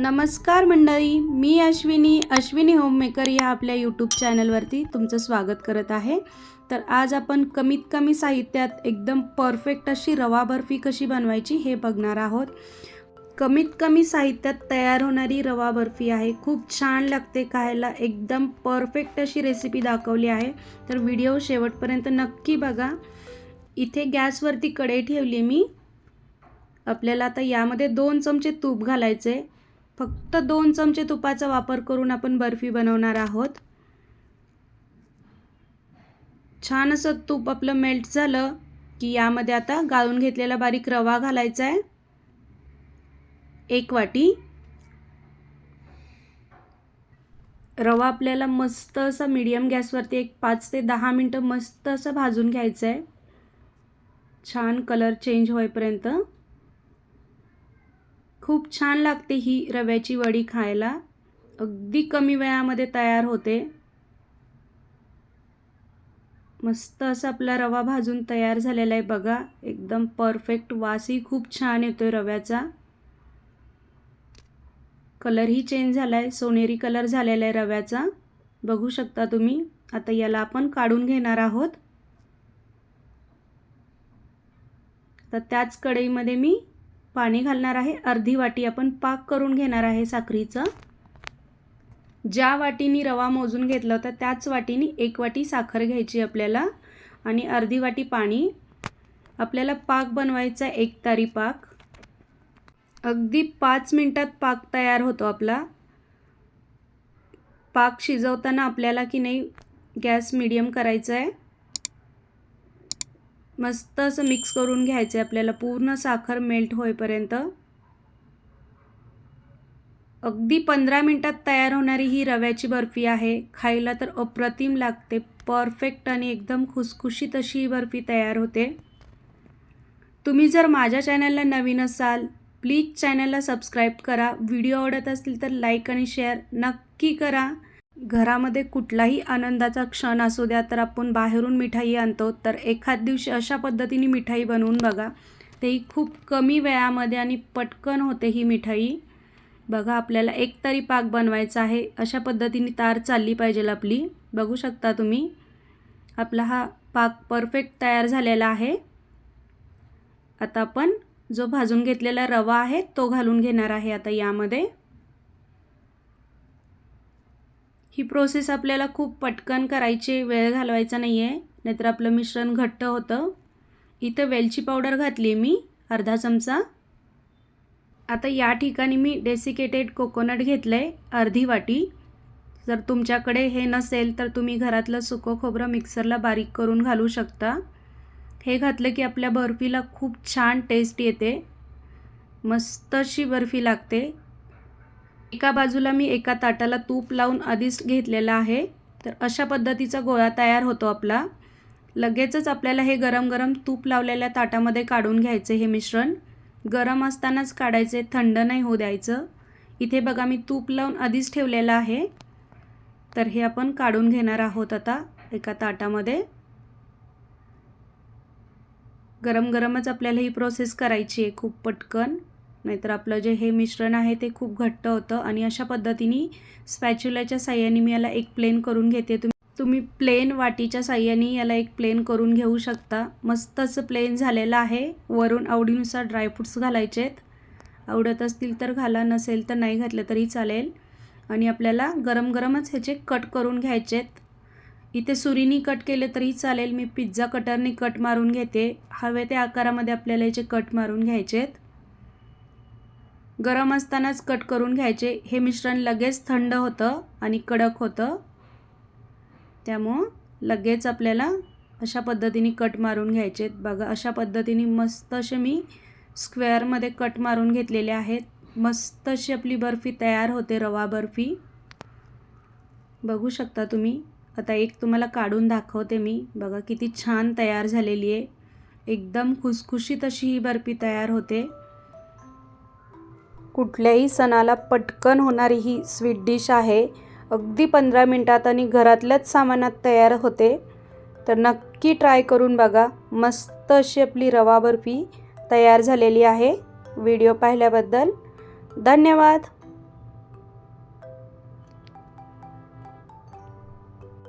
नमस्कार मंडळी मी अश्विनी अश्विनी होममेकर या आपल्या यूट्यूब चॅनलवरती तुमचं स्वागत करत आहे. तर आज आपण कमीत कमी साहित्यात एकदम परफेक्ट अशी रवा बर्फी कशी बनवायची हे बघणार आहोत. कमीत कमी साहित्यात तयार होणारी रवा बर्फी आहे. खूप छान लागते खायला. एकदम परफेक्ट अशी रेसिपी दाखवली आहे. तर व्हिडिओ शेवटपर्यंत नक्की बघा. इथे गॅसवरती कढई ठेवली मी. आपल्याला आता यामध्ये दोन चमचे तूप घालायचे. फक्त दोन चमचे तुपाचा वापर करून आपण बर्फी बनवणार आहोत. छान असं तूप आपलं मेल्ट झालं की यामध्ये आता गाळून घेतलेला बारीक रवा घालायचा आहे. एक वाटी. रवा आपल्याला मस्त असा मीडियम गॅसवरती एक पाच ते दहा मिनटं मस्त असं भाजून घ्यायचं आहे. छान कलर चेंज होईपर्यंत. खूप छान लागते ही रव्याची वडी खायला. अगदी कमी वेळामध्ये तयार होते. मस्त असा आपला रवा भाजून तयार झालेला आहे बघा. एकदम परफेक्ट वासही खूप छान येतोय रव्याचा. कलरही चेंज झाला आहे सोनेरी कलर झालेला आहे रव्याचा. बघू शकता तुम्ही. आता याला आपण काढून घेणार आहोत. तर त्याच कढईमध्ये मी पाणी घालणार आहे. अर्धी वाटी आपण पाक करून घेणार आहे साखरीचं. ज्या वाटीनी रवा मोजून घेतला होता त्याच वाटीनी एक वाटी साखर घ्यायची आपल्याला. आणि अर्धी वाटी पाणी. आपल्याला पाक बनवायचा एक तारी पाक. अगदी पाच मिनटात पाक तयार होतो आपला. पाक शिजवताना आपल्याला की नाही गॅस मिडियम करायचा आहे. मस्त असं मिक्स करून घ्यायचं आहे आपल्याला. पूर्ण साखर मेल्ट होईपर्यंत. अगदी पंधरा मिनटात तयार होणारी ही रव्याची बर्फी आहे. खायला तर अप्रतिम लागते. परफेक्ट आणि एकदम खुसखुशीत अशी ही बर्फी तयार होते. तुम्ही जर माझ्या चॅनलला नवीन असाल प्लीज चॅनलला सबस्क्राईब करा. व्हिडिओ आवडत असतील तर लाईक आणि शेअर नक्की करा. घरामध्ये कुठलाही आनंदाचा क्षण असू द्या तर आपण बाहेरून मिठाई आणतो. तर एखाद दिवशी अशा पद्धतीने मिठाई बनवून बघा. तेही खूप कमी वेळामध्ये आणि पटकन होते ही मिठाई. बघा आपल्याला एक तरी पाक बनवायचा आहे. अशा पद्धतीने तार चालली पाहिजे आपली. बघू शकता तुम्ही. आपला हा पाक परफेक्ट तयार झालेला आहे. आता आपण जो भाजून घेतलेला रवा आहे तो घालून घेणार आहे आता यामध्ये. ही प्रोसेस आपल्याला खूप पटकन करायची वेळ घालवायचा नाही आहे नाहीतर आपलं मिश्रण घट्ट होतं. इथं वेलची पावडर घातली मी अर्धा चमचा. आता या ठिकाणी मी डेसिकेटेड कोकोनट घेतलं आहे अर्धी वाटी. जर तुमच्याकडे हे नसेल तर तुम्ही घरातलं सुकं खोबरं मिक्सरला बारीक करून घालू शकता. हे घातलं की आपल्या बर्फीला खूप छान टेस्ट येते. मस्त अशी बर्फी लागते. एका बाजूला मी एका ताटाला तूप लावून आधीच घेतलेलं आहे. तर अशा पद्धतीचा गोळा तयार होतो आपला. लगेचच आपल्याला हे गरम गरम तूप लावलेल्या ताटामध्ये काढून घ्यायचे हे मिश्रण. गरम असतानाच काढायचे थंड नाही होऊ द्यायचं. इथे बघा मी तूप लावून आधीच ठेवलेलं आहे. तर हे आपण काढून घेणार आहोत आता एका ताटामध्ये. गरम गरमच आपल्याला ही प्रोसेस करायची आहे खूप पटकन. नाहीतर आपलं जे हे मिश्रण आहे ते खूप घट्ट होतं आणि अशा पद्धतीने स्पॅच्युलाच्या साह्याने मी याला एक प्लेन करून घेते. तुम्ही तुम्ही प्लेन वाटीच्या साह्याने याला एक प्लेन करून घेऊ शकता. मस्तच प्लेन झालेलं आहे. वरून आवडीनुसार ड्रायफ्रूट्स घालायचे आहेत आवडत असतील तर घाला नसेल तर नाही घातलं तरी चालेल. आणि आपल्याला गरम गरमच ह्याचे कट करून घ्यायचे आहेत इथे सुरीनी कट केले तरी चालेल. मी पिझ्झा कटरने कट मारून घेते. हवे त्या आकारामध्ये आपल्याला याचे कट मारून घ्यायचे आहेत गरम असतानाच कट करून घ्यायचे. हे मिश्रण लगेच थंड होतं आणि कडक होतं. त्यामुळं लगेच आपल्याला अशा पद्धतीने कट मारून घ्यायचे. बघा अशा पद्धतीने मस्त असे मी स्क्वेअरमध्ये कट मारून घेतलेले आहेत. मस्त अशी आपली बर्फी तयार होते रवा बर्फी. बघू शकता तुम्ही. आता एक तुम्हाला काढून दाखवते मी. बघा किती छान तयार झालेली आहे. एकदम खुसखुशीत अशी ही बर्फी तयार होते. कुठल्याही सणाला पटकन होणारी ही स्वीट डिश आहे. अगदी पंधरा मिनटात आणि घरातल्याच सामानात तयार होते. तर नक्की ट्राय करून बघा. मस्त अशी आपली रवा बर्फी तयार झालेली आहे. व्हिडिओ पाहिल्याबद्दल धन्यवाद.